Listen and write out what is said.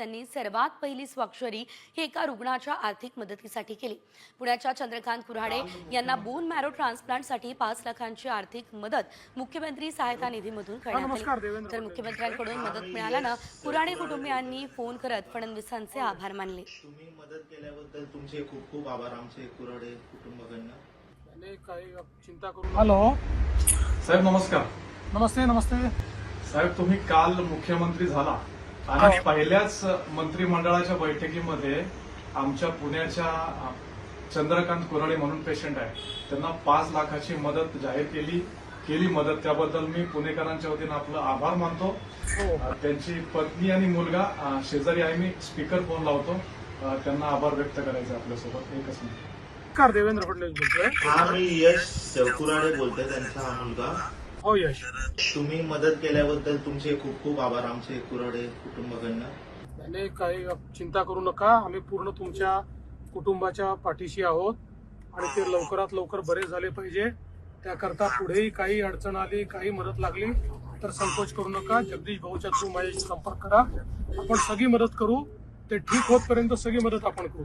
यांनी सर्वात पहिली स्वाक्षरी ही एका रुग्णाच्या आर्थिक मदतीसाठी केली. पुण्याच्या चंद्रकांत कुऱ्हाडे यांना बोन मॅरो ट्रान्सप्लांटसाठी पाच लाखांची आर्थिक मदत मुख्यमंत्री सहायता निधीमधून करण्यात नमस्कार, आली देवेंद्र तर मुख्यमंत्र्यांकडून मदत मिळाल्यानं कुऱ्हाडे कुटुंबियांनी फोन करत फडणवीसांचे आभार मानले. तुम्ही मदत केल्याबद्दल तुमचे खूप खूप आभार आमचे कुराडे कुटुंबाकडनं चिंता करू हॅलो. साहेब नमस्कार. नमस्ते नमस्ते. साहेब तुम्ही काल मुख्यमंत्री झाला. आणि पहिल्याच मंत्रिमंडळाच्या बैठकीमध्ये आमच्या पुण्याच्या चंद्रकांत कुराडे म्हणून पेशंट आहे. त्यांना पाच लाखाची मदत जाहीर केली. केली मदत. त्याबद्दल मी पुणेकरांच्या वतीनं आपलं आभार मानतो. हो. त्यांची पत्नी आणि मुलगा शेजारी आहे. मी स्पीकर फोन लावतो. त्यांना आभार व्यक्त करायचे आपल्यासोबत. एकच मिनिट. देवेंद्र फडणवीस बोलतोय. हा मी यश कुराडे बोलतोय त्यांचा हा मुलगा. हो यश. तुम्ही मदत केल्याबद्दल तुमचे खूप खूप आभार आमचे कुराडे कुटुंबाकडनं. त्याने काही चिंता करू नका. आम्ही पूर्ण तुमच्या कुटुंबाच्या पाठीशी आहोत आणि ते लवकरात लवकर बरे झाले पाहिजे. त्याकरता पुढेही काही अडचण आली काही मदत लागली तर संकोच करू नका. जगदीश भाऊच्या थ्रू माझ्याशी संपर्क करा. आपण सगळी मदत करू. ते ठीक होतपर्यंत सगळी मदत आपण करू.